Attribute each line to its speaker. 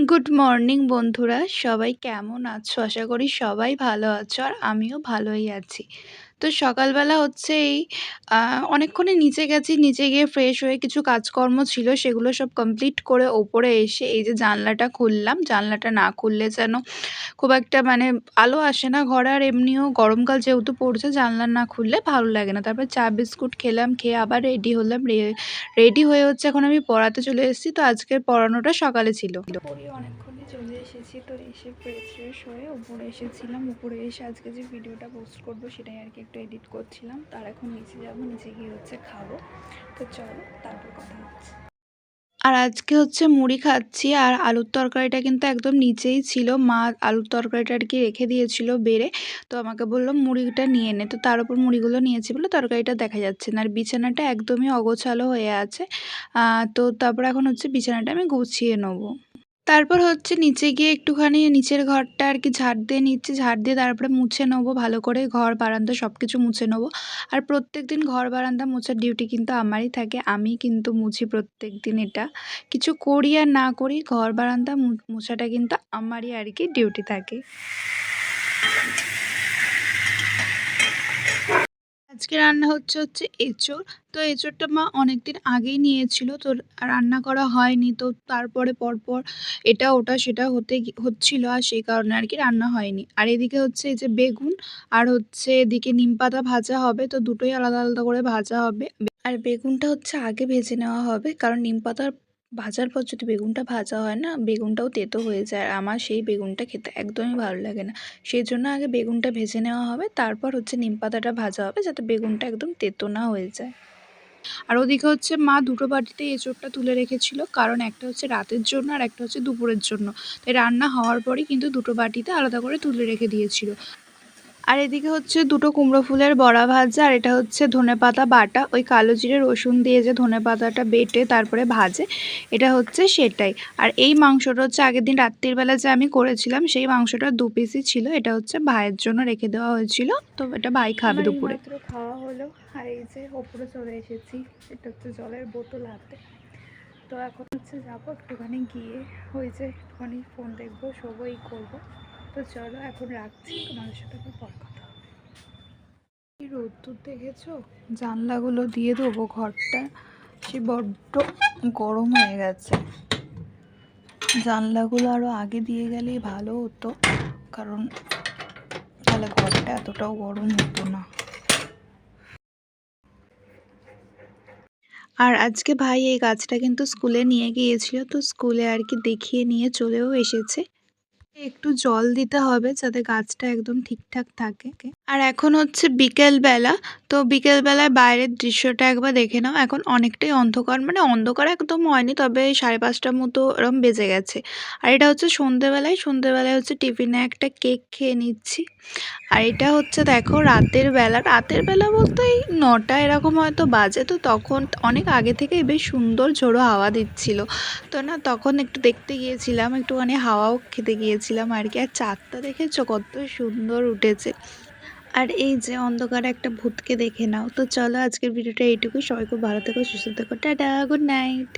Speaker 1: Good morning বন্ধুরা। সবাই কেমন আছো? আশা করি সবাই ভালো আছো, আর আমিও ভালোই আছি। তো সকালবেলা হচ্ছে এই অনেকক্ষণে নিচে গেছি, নিচে গিয়ে ফ্রেশ হয়ে কিছু কাজকর্ম ছিল, সেগুলো সব কমপ্লিট করে ওপরে এসে এই যে জানলাটা খুললাম। জানলাটা না খুললে যেন খুব একটা মানে আলো আসে না ঘরে, আর এমনিও গরমকাল যেহেতু পড়ছে, জানলা না খুললে ভালো লাগে না। তারপর চা, বিস্কুট খেলাম, খেয়ে আবার রেডি হলাম। রেডি হয়ে হচ্ছে এখন আমি পড়াতে চলে এসেছি। তো আজকের পড়ানোটা সকালে ছিল। চলে এসেছি, তো এসে ফ্রেশ হয়ে উপরে এসেছিলাম। উপরে এসে আজকে যে ভিডিওটা পোস্ট করব, সেটাই আর কি একটু এডিট করছিলাম। তার এখন নিচে যাব, নিচে গিয়ে হচ্ছে খাব। তো চলো, তারপর কথা হচ্ছে। আর আজকে হচ্ছে মুড়ি খাচ্ছি, আর আলুর তরকারিটা কিন্তু একদম নিচেই ছিল। মা আলুর তরকারিটা আর কি রেখে দিয়েছিল বেড়ে। তো আমাকে বলল, মুড়িটা নিয়ে নে। তো তার উপর মুড়িগুলো নিয়েছি বলে তরকারিটা দেখা যাচ্ছে না। আর বিছানাটা একদমই অগোছালো হয়ে আছে। তো তারপর এখন হচ্ছে বিছানাটা আমি গুছিয়ে নেব। তারপর হচ্ছে নিচে গিয়ে একটুখানি নিচের ঘরটা আর কি ঝাড় দিয়ে নিচ্ছে, ঝাড় দিয়ে তারপরে মুছে নেব, ভালো করে ঘর, বারান্দা সব কিছু মুছে নেব। আর প্রত্যেক দিন ঘর, বারান্দা মোছার ডিউটি কিন্তু আমারই থাকে, আমি কিন্তু মুছি প্রত্যেক দিন এটা। কিছু করি আর না করি, ঘর, বারান্দা মোছাটা কিন্তু আমারই আর কি ডিউটি থাকে। আজকে রান্না হচ্ছে হচ্ছে এঁচোড়। তো এঁচোড়টা মা অনেক দিন আগেই নিয়েছিল, তো রান্না করা হয়নি। তো তারপরে পরপর এটা, ওটা, সেটা হতে হচ্ছিল আর সেই কারণে আর কি রান্না হয়নি। আর এদিকে হচ্ছে এই যে বেগুন আর হচ্ছে এদিকে নিম পাতা ভাজা হবে, তো দুটোই আলাদা আলাদা করে ভাজা হবে। আর বেগুনটা হচ্ছে আগে ভেজে নেওয়া হবে, কারণ নিম পাতার ভাজার পর যদি বেগুনটা ভাজা হয় না, বেগুনটাও তেতো হয়ে যায়। আর আমার সেই বেগুনটা খেতে একদমই ভালো লাগে না। সেই জন্য আগে বেগুনটা ভেজে নেওয়া হবে, তারপর হচ্ছে নিম পাতাটা ভাজা হবে যাতে বেগুনটা একদম তেতো না হয়ে যায়। আর ওদিকে হচ্ছে মা দুটো বাটিতে এঁচোড়টা তুলে রেখেছিল, কারণ একটা হচ্ছে রাতের জন্য আর একটা হচ্ছে দুপুরের জন্য। তাই রান্না হওয়ার পরই কিন্তু দুটো বাটিতে আলাদা করে তুলে রেখে দিয়েছিল। আর এদিকে হচ্ছে দুটো কুমড়ো ফুলের বড়া ভাজা আর এটা হচ্ছে ধনে পাতা বাটা। ওই কালো জিরে রসুন দিয়ে যে ধনে পাতাটা বেটে তারপরে ভাজে এটা হচ্ছে সেটাই। আর এই মাংসটা হচ্ছে আগের দিন রাত্রিবেলা যে আমি করেছিলাম সেই মাংসটা দু পিসই ছিল। এটা হচ্ছে ভাইয়ের জন্য রেখে দেওয়া হয়েছিল। তো এটা ভাই খাবে দুপুরে। খাওয়া হলো। আর এই যে ওপরে চলে এসেছি এটা হচ্ছে জলের বোতল হাতে। তো এখন হচ্ছে যাব একটুখানি গিয়ে ওই যে একটুখানি ফোন দেখব শোবো এই করব। তো চলো, এখন রাখছি, তোমাদের সাথে আবার পর কথা হবে। রোদ্দুর দেখেছ? জানলাগুলো দিয়ে দেবো ঘরটা। সে বড্ড গরম হয়ে গেছে। জানলাগুলো আরও আগে দিয়ে গেলেই ভালো হতো, কারণ তাহলে ঘরটা এতটাও গরম হতো না। আর আজকে ভাই এই গাছটা কিন্তু স্কুলে নিয়ে গিয়েছিল, তো স্কুলে আর কি দেখিয়ে নিয়ে চলেও এসেছে। একটু জল দিতে হবে যাতে গাছটা একদম ঠিকঠাক থাকে। আর এখন হচ্ছে বিকেল বেলা। তো বিকেল বেলায় বাইরের দৃশ্যটা একবার দেখে নাও। এখন অনেকটাই অন্ধকার। মানে অন্ধকার একদম হয়নি, তবে সাড়ে পাঁচটার মতো এরম বেজে গেছে। আর এটা হচ্ছে সন্ধেবেলায়। সন্ধেবেলায় হচ্ছে টিফিনে একটা কেক খেয়ে নিচ্ছি। আর এটা হচ্ছে দেখো রাতের বেলা। রাতের বেলা বলতে এই নটা এরকম হয়তো বাজে। তো তখন অনেক আগে থেকে বেশ সুন্দর ঝোড়ো হাওয়া দিচ্ছিল। তো না, তখন একটু দেখতে গিয়েছিলাম, একটুখানি হাওয়াও খেতে গিয়েছিলাম আর কি। আর চাঁদটা দেখেছ? কত সুন্দর উঠেছে। আর এই যে অন্ধকারে একটা ভূতকে দেখে নাও। তো চলো আজকের ভিডিওটা এইটুকুই। সবাই খুব ভালো থেকো, সুস্থ থেকো। Tata, good night.